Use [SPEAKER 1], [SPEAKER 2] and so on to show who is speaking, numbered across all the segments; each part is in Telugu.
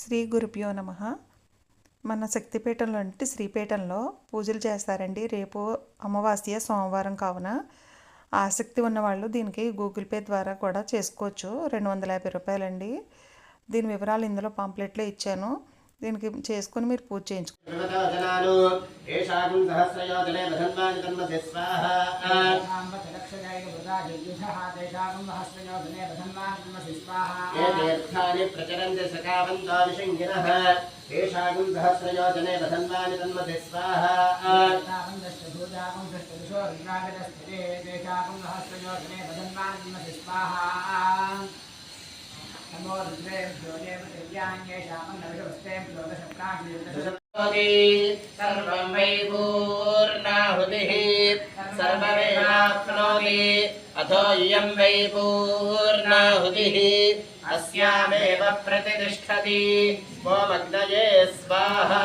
[SPEAKER 1] శ్రీ గురుభ్యో నమ. మన శక్తిపీఠంలో అంటే శ్రీపీఠంలో పూజలు చేస్తారండి. రేపు అమావాస్య సోమవారం కావున. ఆసక్తి ఉన్నవాళ్ళు దీనికి గూగుల్ పే ద్వారా కూడా చేసుకోవచ్చు. రెండు వందల యాభై రూపాయలండి. దీని వివరాలు ఇందులో పాంప్లెట్లో ఇచ్చాను. దీనికి చేసుకొని మీరు పూజ చేయించుకో.
[SPEAKER 2] ఏషాగం సహస్రయోజనే వధన్వాని తన్మసి స్వాహ. సహస్రయోజనే వధన్వాని తన్మసి స్వాహ.
[SPEAKER 3] भूमो रुद्रेभ्यो देवदेव्यान्येषामन्नविषवस्तेभ्यो दशप्राणेभ्यो
[SPEAKER 2] सर्वं वै पूर्णाहुतिः सर्वमेवाप्नोति अथो इयं वै पूर्णाहुतिः अस्यामेव प्रतिष्ठति। ओमग्नये स्वाहा।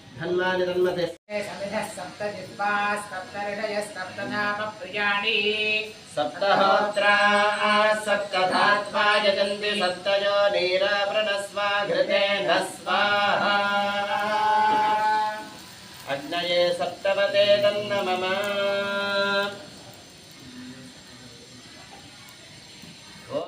[SPEAKER 2] హన్మాని తన్మతే
[SPEAKER 3] సప్తహోత్రా సప్తధాత్మా యజంతి సప్తయో నీరావృణస్వా ఘృతేన స్వాహ
[SPEAKER 2] అగ్నయే సప్తవతే తన్నమ